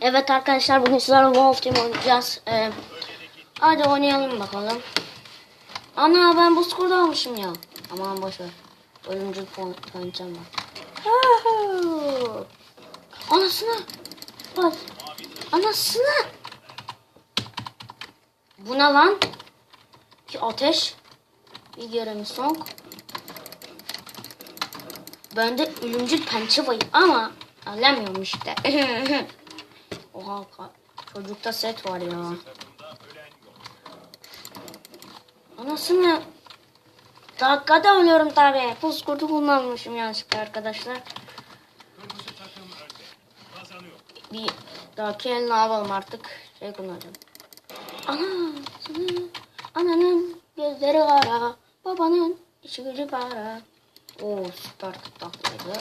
Evet arkadaşlar bugün sizlerle Wolf Team oynayacağız. Ee, hadi oynayalım bakalım. Ana ben bu skorda almışım ya. Aman boşver. Ölümcül puan yöntem var. Anasını. Bak. Anasını. Bu ne lan? Bir ateş. Bir Jeremy Song. Bende ölümcül pençe var ama alamıyorum işte. Oha çocukta set var ya. Anasını dakikada ölüyorum tabi. Buz kurdu kullanmışım yanlışlıkla arkadaşlar. Bir dahaki eline alalım artık. Şey kullanacağım. Anasını ananın gözleri kara. Babanın işi gücü para. Oo süper taklıydı.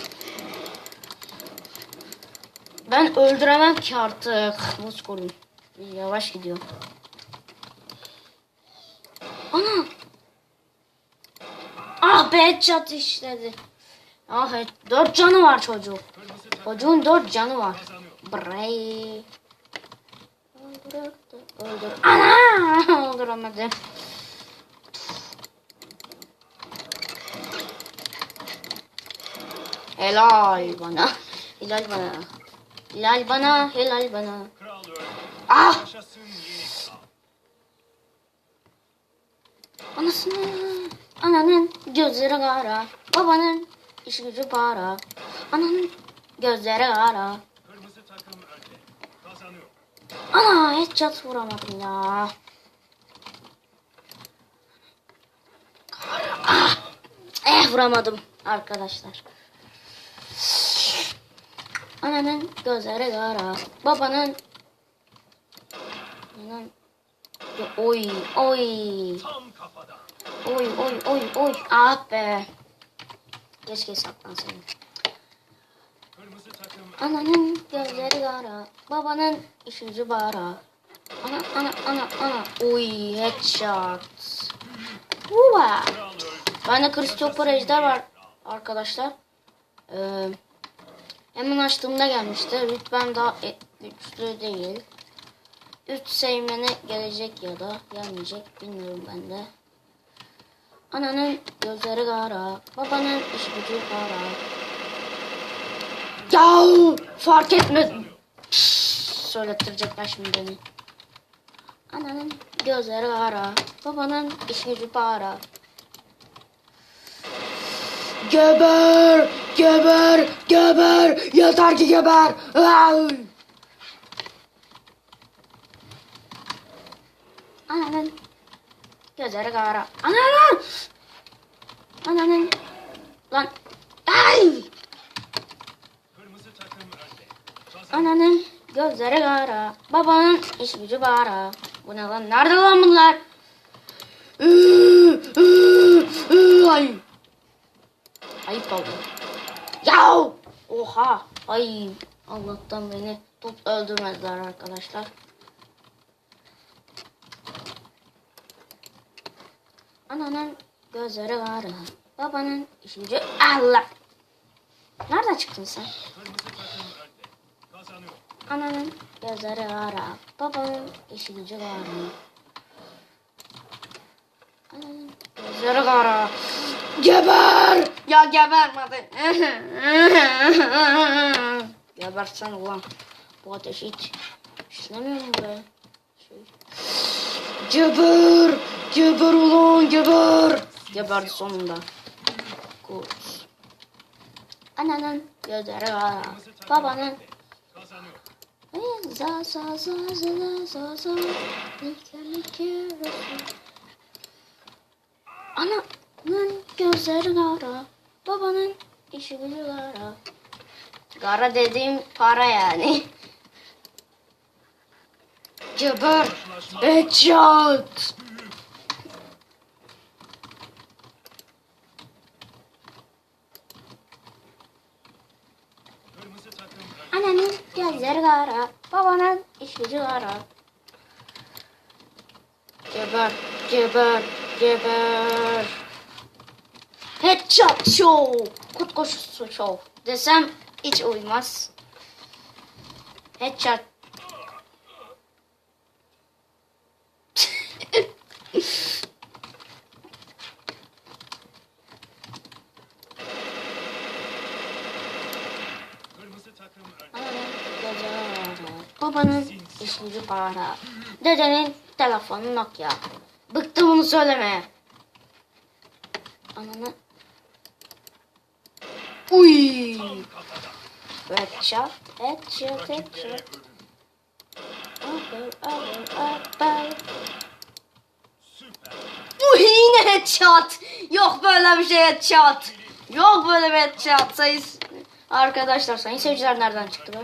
Ben öldüremem ki artık. Buz kurun. Yavaş gidiyor. Ana. Ah be çat işledi. Ah evet. Dört canı var çocuğun. Çocuğun dört canı var. Öldür. Öldür. Ana. Öldüremedim. Helal bana. Helal bana. Helal bana. Helal bana. Ah. Anasını. Ananın gözleri kara. Babanın işi gücü para. Ananın gözleri kara. Ana headshot vuramadım ya. Ah, eh vuramadım arkadaşlar. Ananın gözleri kara. Babanın Ananın Oy oy oy oy oy oy ah be. Keşke saklansaydım. Ananın gözleri kara, babanın işi gücü bara. Ana ana ana ana. Uy headshot. Uva. Bende Christopher Ejder var arkadaşlar. Ee, hemen açtığımda gelmişti. Rütbem daha e- güçlü değil. Üst sevmene gelecek ya da gelmeyecek bilmiyorum ben de. Ananın gözleri kara, babanın iş gücü para. Ya fark etmedim. Söylettirecekler şimdi beni. Ananın gözleri kara, babanın iş gücü para. Geber, geber, geber, yeter ki geber. Ananın gözleri kara. Ananın! Ananın lan ay! Ananın gözleri kara. Babanın iş gücü bara. Bu ne lan? Nerede lan bunlar? Ay. Ayıp oldu. Yav! Oha! Ay! Allah'tan beni top öldürmezler arkadaşlar. Ananın gözleri kara. Babanın işi gücü Allah. Nereden çıktın sen? Ananın gözleri kara, babanın işi gücü kara. Ananın gözleri kara. Geber! Ya gebermedi. Gebersen ulan. Bu ateş hiç işlemiyorum be. Şey. Geber! Geber ulan geber! Geberdi sonunda. Kurt. Ananın gözleri kara, babanın za za za za za za İlkerlik Ananın gözleri kara Babanın işi gücü kara Kara dediğim para yani. Geber Headshot. Ananın gözleri kara Babanın iş gücü kara Geber Geber Geber Headshot show. Kurt koşusu show. Desem hiç uymaz. Headshot. Babanın üçüncü para. Dedenin telefonu Nokia. Bıktım bunu söylemeye. Ananı Uy. Headshot, headshot, headshot. Over, over, over. Uy yine headshot. Yok böyle bir şey headshot. Yok böyle bir headshot. Sayın arkadaşlar sayın seyirciler nereden çıktı be?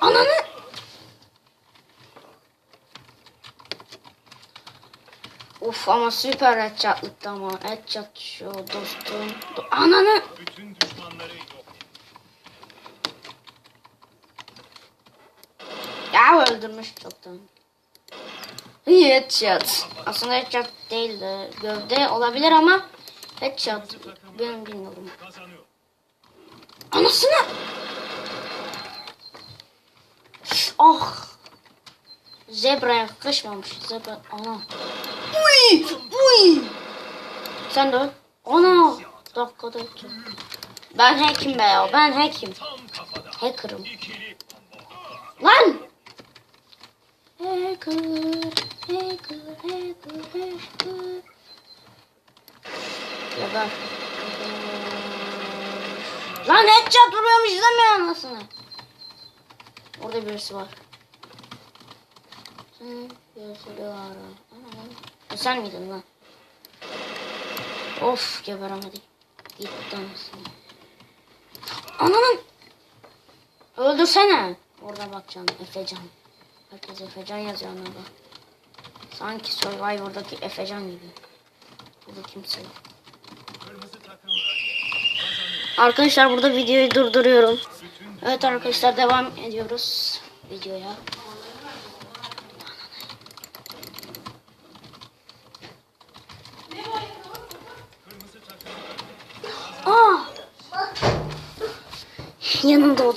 Ananı. Uf ama süper headshotlıktı ama. Headshot şu dostum. Do- Ananı. Bütün düşmanları. Ya öldürmüş çoktan. Headshot. Aslında headshot değil de gövde olabilir ama headshot benim bilmiyorum. Anasını! Ah! Zebraya kışmamış. Zebra ana. Uy! Uy! Sen de öl. Ana! Dakikada çok. Ben hackim be ya. Ben hackim. Hacker'ım. Lan! Hacker, hacker, hacker, hacker. Ya ben... Lan headshot vuruyormuş izlemiyor anasını. Orada birisi var. Sen birisi var. Sen miydin lan? Of geberemedik. Gitti anasını. Ananın! Öldürsene. Orada bakacağım Efecan. Herkes Efecan yazıyor anada. Sanki Survivor'daki Efecan gibi. Burada kimse yok. Arkadaşlar burada videoyu durduruyorum. Evet arkadaşlar devam ediyoruz videoya. не надо.